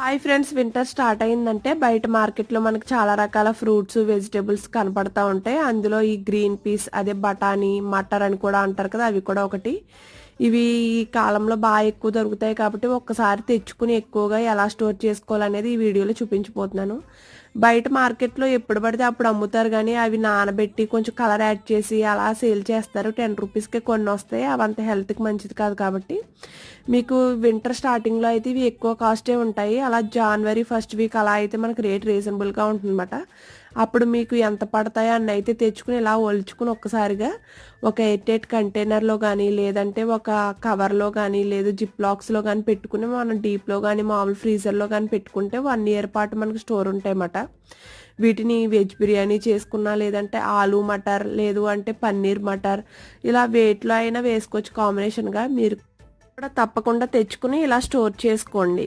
Hi friends winter start అయిందంటే బయట మార్కెట్లో మనకి చాలా రకాల ఫ్రూట్స్ వెజిటేబుల్స్ కనపడతా ఉంటాయి. అందులో ఈ గ్రీన్ పీస్ అదే బఠానీ మటర్ అని కూడా అంటారు కదా అవి కూడా ఒకటి. ఇవి ఈ కాలంలో బాగా ఎక్కువ దొరుకుతాయి కాబట్టి ఒక్కసారి తెచ్చుకుని ఎక్కువగా ఎలా స్టోర్ చేసుకోవాలనేది ఈ వీడియోలో చూపించిపోతున్నాను బయట మార్కెట్లో ఎప్పుడు పడితే అప్పుడు అమ్ముతారు కానీ అవి నానబెట్టి కొంచెం కలర్ యాడ్ చేసి అలా సేల్ చేస్తారు. టెన్ రూపీస్కి కొన్ని వస్తాయి అవి అంత హెల్త్కి మంచిది కాదు కాబట్టి. మీకు వింటర్ స్టార్టింగ్లో అయితే ఇవి ఎక్కువ కాస్టే ఉంటాయి. అలా జనవరి ఫస్ట్ వీక్ అలా అయితే మనకు రేట్ రీజనబుల్గా ఉంటుందన్నమాట. అప్పుడు మీకు ఎంత పడతాయో అన్న అయితే తెచ్చుకుని ఇలా ఒలుచుకుని ఒక్కసారిగా ఒక ఎయిట్ ఎయిట్ కంటైనర్లో కానీ లేదంటే ఒక కవర్లో కానీ లేదు జిప్ లాక్స్లో కానీ పెట్టుకుని మనం డీప్లో కానీ మామూలు ఫ్రీజర్లో కానీ పెట్టుకుంటే వన్ ఇయర్ పాటు మనకు స్టోర్ ఉంటాయన్నమాట. వీటిని వెజ్ బిర్యానీ చేసుకున్నా లేదంటే ఆలు మటర్ లేదు అంటే పన్నీర్ మటర్ ఇలా వేట్లో అయినా వేసుకోవచ్చు కాంబినేషన్గా. మీరు కూడా తప్పకుండా తెచ్చుకుని ఇలా స్టోర్ చేసుకోండి.